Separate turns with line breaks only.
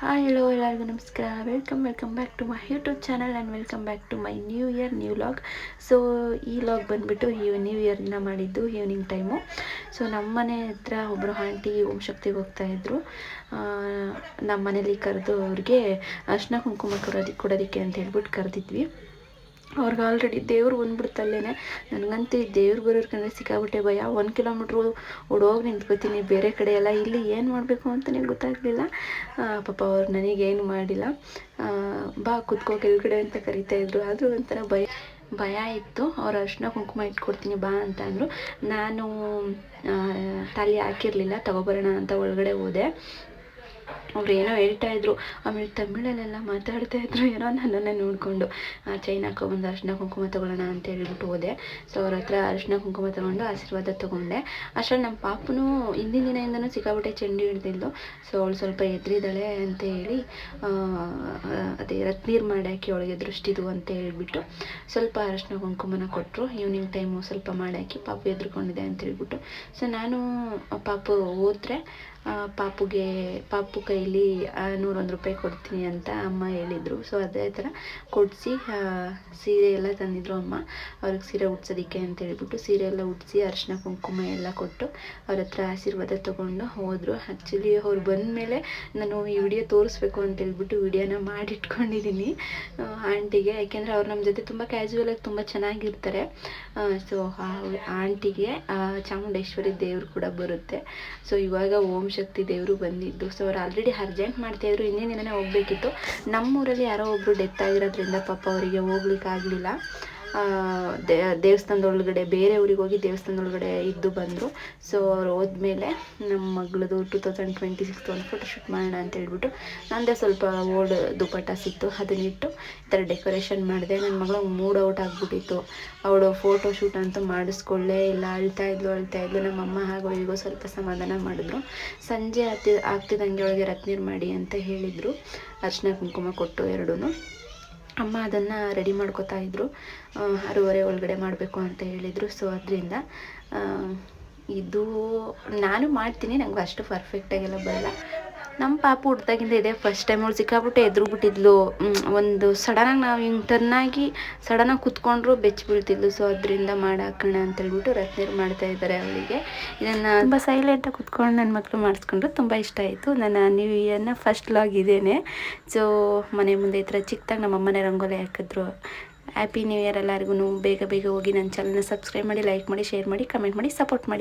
Hi hello ಎಲ್ಲರಿಗೂ ನಮಸ್ಕಾರ. Welcome welcome back to my YouTube channel and welcome back to my new year new vlog so ಈ vlog ಬಂದುಬಿಟ್ಟು ಈ new ಇಯರ್ನ ಮಾಡಿದ್ದು evening time so ನಮ್ಮ ಮನೆ ಹತ್ರ ಒಬ್ಬರು ಆಂಟಿ ಓಂ ಶಕ್ತಿಗೆ ಹೋಗ್ತಾಯಿದ್ರು ನಮ್ಮ ಮನೇಲಿ ಕರೆದು ಅವ್ರಿಗೆ ಅರ್ಶಿನ ಕುಂಕುಮ ಕೊಡೋದಿ, ಕೊಡೋದಕ್ಕೆ ಅಂತ ಹೇಳ್ಬಿಟ್ಟು ಕರೆದಿದ್ವಿ. ಅವ್ರಿಗೆ ಆಲ್ರೆಡಿ ದೇವ್ರು ಬಂದ್ಬಿಡ್ತಲ್ಲೇ ನನಗಂತೂ ಈ ದೇವ್ರು ಬರೋರ್ಕಂದ್ರೆ ಸಿಕ್ಕಾಬಿಟ್ಟೆ ಭಯ. ಒಂದು ಕಿಲೋಮೀಟ್ರು ಓಡೋಗಿ ನಿಂತ್ಕೋತೀನಿ. ಬೇರೆ ಕಡೆ ಎಲ್ಲ ಇಲ್ಲಿ ಏನು ಮಾಡಬೇಕು ಅಂತಲೇ ಗೊತ್ತಾಗಲಿಲ್ಲ. ಪಾಪ ಅವ್ರು ನನಗೇನು ಮಾಡಿಲ್ಲ. ಬಾ ಕುತ್ಕೋ ಕೆಳಗಡೆ ಅಂತ ಕರಿತಾಯಿದ್ರು ಆದರೂ ಒಂಥರ ಭಯ ಭಯ ಇತ್ತು. ಅವ್ರು ಅರ್ಶಿನ ಕುಂಕುಮ ಇಟ್ಕೊಡ್ತೀನಿ ಬಾ ಅಂತ ಅಂದರು. ನಾನು ತಾಲಿ ಹಾಕಿರಲಿಲ್ಲ. ತಗೊಬರೋಣ ಅಂತ ಒಳಗಡೆ ಹೋದೆ. ಅವ್ರು ಏನೋ ಹೇಳ್ತಾ ಇದ್ರು. ಆಮೇಲೆ ತಮಿಳಲ್ಲೆಲ್ಲ ಮಾತಾಡ್ತಾ ಇದ್ರು, ಏನೋ ನನ್ನನ್ನೇ ನೋಡಿಕೊಂಡು. ಚೈನ್ ಹಾಕೊಬಂದು ಅರ್ಶಿನ ಕುಂಕುಮ ತಗೊಳ್ಳೋಣ ಅಂತ ಹೇಳ್ಬಿಟ್ಟು ಹೋದೆ. ಸೊ ಅವ್ರ ಹತ್ರ ಅರ್ಶಿನ ಕುಂಕುಮ ತಗೊಂಡು ಆಶೀರ್ವಾದ ತಗೊಂಡೆ. ಅಷ್ಟರಲ್ಲಿ ನಮ್ಮ ಪಾಪನು ಹಿಂದಿನ ದಿನದಿಂದನೂ ಸಿಕ್ಕಾಬಿಟ್ಟೆ ಚೆಂಡು ಹಿಡ್ದಿದ್ದು ಸೊ ಅವಳು ಸ್ವಲ್ಪ ಎದ್ರಿದ್ದಾಳೆ ಅಂತ ಹೇಳಿ ಅದೇ ಅದೇ ಮಾಡಿ ಹಾಕಿ ಅವಳಿಗೆ ದೃಷ್ಟಿದು ಅಂತ ಹೇಳ್ಬಿಟ್ಟು ಸ್ವಲ್ಪ ಅರಶಿನ ಕುಂಕುಮನ ಕೊಟ್ಟರು ಈವ್ನಿಂಗ್ ಟೈಮು ಸ್ವಲ್ಪ ಮಾಡಿ ಹಾಕಿ ಪಾಪು ಎದ್ರುಕೊಂಡಿದೆ ಅಂತ ಹೇಳ್ಬಿಟ್ಟು. ಸೊ ನಾನು ಪಾಪು ಹೋದ್ರೆ ಪಾಪುಗೆ, ಪಾಪು ಕೈಲಿ ನೂರೊಂದು ರೂಪಾಯಿ ಕೊಡ್ತೀನಿ ಅಂತ ಅಮ್ಮ ಹೇಳಿದರು. ಸೊ ಅದೇ ಥರ ಕೊಡಿಸಿ ಸೀರೆ ಎಲ್ಲ ತಂದಿದ್ರು ಅಮ್ಮ. ಅವ್ರಿಗೆ ಸೀರೆ ಉಡ್ಸೋದಕ್ಕೆ ಅಂತ ಹೇಳ್ಬಿಟ್ಟು ಸೀರೆ ಎಲ್ಲ ಉಡಿಸಿ, ಅರಿಶಿನ ಕುಂಕುಮ ಎಲ್ಲ ಕೊಟ್ಟು ಅವ್ರ ಹತ್ರ ಆಶೀರ್ವಾದ ತೊಗೊಂಡು ಹೋದರು. ಆ್ಯಕ್ಚುಲಿ ಅವ್ರು ಬಂದಮೇಲೆ ನಾನು ಈ ವಿಡಿಯೋ ತೋರಿಸ್ಬೇಕು ಅಂತ ಹೇಳ್ಬಿಟ್ಟು ವಿಡಿಯೋನ ಮಾಡಿಟ್ಕೊಂಡಿದ್ದೀನಿ ಆಂಟಿಗೆ, ಯಾಕೆಂದರೆ ಅವ್ರು ನಮ್ಮ ಜೊತೆ ತುಂಬ ಕ್ಯಾಶುವಲಾಗಿ ತುಂಬ ಚೆನ್ನಾಗಿರ್ತಾರೆ. ಸೊ ಆಂಟಿಗೆ ಚಾಮುಂಡೇಶ್ವರಿ ದೇವರು ಕೂಡ ಬರುತ್ತೆ. ಸೊ ಇವಾಗ ಓಂ ಶಕ್ತಿ ದೇವರು ಬಂದಿದ್ದು. ಸೊ ಅವ್ರು ಆಲ್ರೆಡಿ ಅರ್ಜೆಂಟ್ ಮಾಡ್ತಾಯಿದ್ರು ಇನ್ನೇನು ಹೋಗ್ಬೇಕಿತ್ತು. ನಮ್ಮೂರಲ್ಲಿ ಯಾರೋ ಒಬ್ಬರು ಡೆತ್ ಆಗಿರೋದ್ರಿಂದ ಪಾಪ ಅವರಿಗೆ ಹೋಗ್ಲಿಕ್ಕಾಗಲಿಲ್ಲ. ದೇವಸ್ಥಾನದ ಒಳಗಡೆ ಬೇರೆ ಊರಿಗೆ ಹೋಗಿ ದೇವಸ್ಥಾನದ ಒಳಗಡೆ ಇದ್ದು ಬಂದರು. ಸೊ ಅವ್ರು ಹೋದ್ಮೇಲೆ ನಮ್ಮ ಮಗಳದು ಟೂ ತೌಸಂಡ್ ಟ್ವೆಂಟಿ ಸಿಕ್ಸ್ ಒಂದು ಫೋಟೋ ಶೂಟ್ ಮಾಡೋಣ ಅಂತ ಹೇಳ್ಬಿಟ್ಟು ನಂದೇ ಸ್ವಲ್ಪ ಓಲ್ಡ್ ದುಪಟ್ಟ ಸಿಕ್ತು. ಅದನ್ನಿಟ್ಟು ಈ ಥರ ಡೆಕೋರೇಷನ್ ಮಾಡಿದೆ. ನನ್ನ ಮಗಳು ಮೂಡ್ ಔಟ್ ಆಗಿಬಿಟ್ಟಿತ್ತು. ಅವಳು ಫೋಟೋ ಶೂಟ್ ಅಂತೂ ಮಾಡಿಸ್ಕೊಳ್ಳೇ ಇಲ್ಲ. ಅಳ್ತಾ ಇದ್ಲು ಅಳ್ತಾ ಇದ್ಲು. ನಮ್ಮಮ್ಮ ಹಾಗೋ ಹೀಗೋ ಸ್ವಲ್ಪ ಸಮಾಧಾನ ಮಾಡಿದ್ರು. ಸಂಜೆ ಆಗ್ತಿ, ಆಗ್ತಿದ್ದಂಗೆ ಒಳಗೆ ರತ್ನೀರು ಮಾಡಿ ಅಂತ ಹೇಳಿದರು. ಅರ್ಶಿನ ಕುಂಕುಮ ಕೊಟ್ಟು ಎರಡೂ ಅಮ್ಮ ಅದನ್ನು ರೆಡಿ ಮಾಡ್ಕೋತಾ ಇದ್ದರು ಆರೂವರೆ ಒಳಗಡೆ ಮಾಡಬೇಕು ಅಂತ ಹೇಳಿದರು. ಸೊ ಅದರಿಂದ ಇದು, ನಾನು ಮಾಡ್ತೀನಿ. ನಂಗೆ ಅಷ್ಟು ಪರ್ಫೆಕ್ಟಾಗೆಲ್ಲ ಬರಲ್ಲ. ನಮ್ಮ ಪಾಪು ಹುಟ್ಟಿದಾಗಿಂದ ಇದೆ. ಫಸ್ಟ್ ಟೈಮ್ ಅವಳು ಸಿಕ್ಕಾಬಿಟ್ಟೆ ಎದುರು ಬಿಟ್ಟಿದ್ಲು ಒಂದು ಸಡನ್ನಾಗಿ ನಾವು ಹಿಂಗೆ ಟರ್ನಾಗಿ ಸಡನ್ನಾಗಿ ಕುತ್ಕೊಂಡ್ರು ಬೆಚ್ಚ ಬೀಳ್ತಿದ್ಲು ಸೊ ಅದರಿಂದ ಮಾಡಾಕೋಣ ಅಂತ ಹೇಳ್ಬಿಟ್ಟು ರತ್ನೀರು ಮಾಡ್ತಾ ಇದ್ದಾರೆ ಅವಳಿಗೆ. ಇದನ್ನು ತುಂಬ ಸೈಲೆಂಟಾಗಿ ಕುತ್ಕೊಂಡು ನನ್ನ ಮಕ್ಕಳು ಮಾಡಿಸ್ಕೊಂಡ್ರು. ತುಂಬ ಇಷ್ಟ ಆಯಿತು. ನನ್ನ ನ್ಯೂ ಇಯರ್ನ ಫಸ್ಟ್ ಲಾಗ್ ಇದೇನೆ. ಸೊ ಮನೆ ಮುಂದೆ ಈ ಥರ ಚಿಕ್ಕದಾಗಿ ನಮ್ಮ ಅಮ್ಮನೇ ರಂಗೋಲಿ ಹಾಕಿದ್ರು. ಹ್ಯಾಪಿ ನ್ಯೂ ಇಯರ್ ಎಲ್ಲರಿಗೂ ಬೇಗ ಬೇಗ ಹೋಗಿ ನನ್ನ ಚಾನಲ್ನ ಸಬ್ಸ್ಕ್ರೈಬ್ ಮಾಡಿ ಲೈಕ್ ಮಾಡಿ ಶೇರ್ ಮಾಡಿ ಕಮೆಂಟ್ ಮಾಡಿ ಸಪೋರ್ಟ್ ಮಾಡಿ.